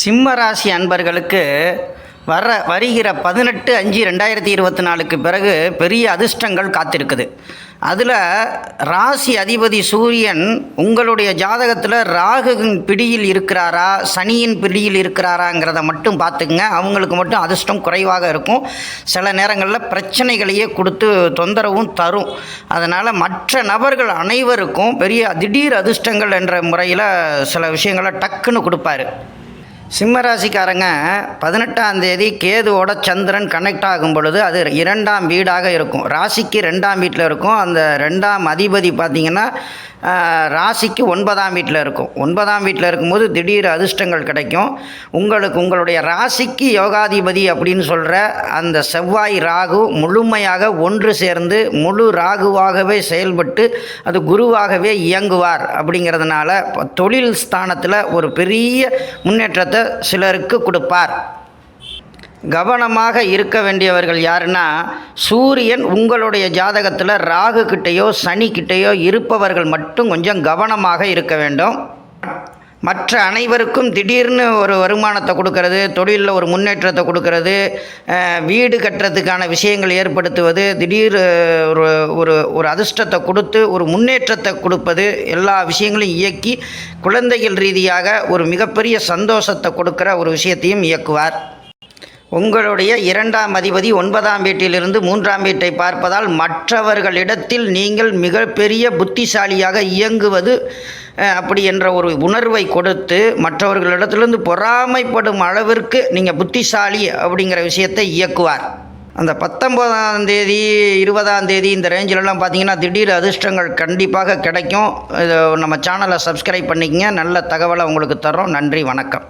சிம்ம ராசி அன்பர்களுக்கு வர வருகிற பதினெட்டு அஞ்சு ரெண்டாயிரத்தி இருபத்தி நாலுக்கு பிறகு பெரிய அதிர்ஷ்டங்கள் காத்திருக்குது. அதில் ராசி அதிபதி சூரியன் உங்களுடைய ஜாதகத்தில் ராகுவின் பிடியில் இருக்கிறாரா சனியின் பிடியில் இருக்கிறாராங்கிறத மட்டும் பார்த்துக்குங்க. அவங்களுக்கு மட்டும் அதிர்ஷ்டம் குறைவாக இருக்கும். சில நேரங்களில் பிரச்சனைகளையே கொடுத்து தொந்தரவும் தரும். அதனால் மற்ற நபர்கள் அனைவருக்கும் பெரிய திடீர் அதிர்ஷ்டங்கள் என்ற முறையில் சில விஷயங்களை டக்குன்னு கொடுப்பாரு. சிம்மராசிக்காரங்க பதினெட்டாம் தேதி கேதுவோட சந்திரன் கனெக்ட் ஆகும் பொழுது அது இரண்டாம் வீடாக இருக்கும். ராசிக்கு ரெண்டாம் வீட்டில் இருக்கும். அந்த ரெண்டாம் அதிபதி பார்த்திங்கன்னா ராசிக்கு ஒன்பதாம் வீட்டில் இருக்கும். ஒன்பதாம் வீட்டில் இருக்கும்போது திடீர் அதிர்ஷ்டங்கள் கிடைக்கும். உங்களுக்கு உங்களுடைய ராசிக்கு யோகாதிபதி அப்படின்னு சொல்கிற அந்த செவ்வாய் ராகு முழுமையாக ஒன்று சேர்ந்து முழு ராகுவாகவே செயல்பட்டு அது குருவாகவே இயங்குவார் அப்படிங்கிறதுனால தொழில் ஸ்தானத்தில் ஒரு பெரிய முன்னேற்றத்தை சிலருக்கு கொடுப்பார். கவனமாக இருக்க வேண்டியவர்கள் யாருன்னா சூரியன் உங்களுடைய ஜாதகத்தில் ராகு கிட்டேயோ சனி கிட்டேயோ இருப்பவர்கள் மட்டும் கொஞ்சம் கவனமாக இருக்க வேண்டும். மற்ற அனைவருக்கும் திடீர்னு ஒரு வருமானத்தை கொடுக்கறது தொழிலில் ஒரு முன்னேற்றத்தை கொடுக்கறது வீடு கட்டுறதுக்கான விஷயங்கள் ஏற்படுத்துவது திடீர் ஒரு ஒரு ஒரு அதிர்ஷ்டத்தை கொடுத்து ஒரு முன்னேற்றத்தை கொடுப்பது எல்லா விஷயங்களையும் இயக்கி குழந்தைகள் ரீதியாக ஒரு மிகப்பெரிய சந்தோஷத்தை கொடுக்குற ஒரு விஷயத்தையும் இயக்குவார். உங்களுடைய இரண்டாம் அதிபதி ஒன்பதாம் வீட்டிலிருந்து மூன்றாம் வீட்டை பார்ப்பதால் மற்றவர்களிடத்தில் நீங்கள் மிகப்பெரிய புத்திசாலியாக இயங்குவது அப்படி என்ற ஒரு உணர்வை கொடுத்து மற்றவர்களிடத்திலிருந்து பொறாமைப்படும் அளவிற்கு நீங்கள் புத்திசாலி அப்படிங்கிற விஷயத்தை இயக்குவார். அந்த பத்தொம்போதாம் தேதி இருபதாம் தேதி இந்த ரேஞ்சிலலாம் பார்த்தீங்கன்னா திடீர் அதிர்ஷ்டங்கள் கண்டிப்பாக கிடைக்கும். இதை நம்ம சேனலை சப்ஸ்கிரைப் பண்ணிக்கங்க. நல்ல தகவலை உங்களுக்கு தரோம் நன்றி வணக்கம்.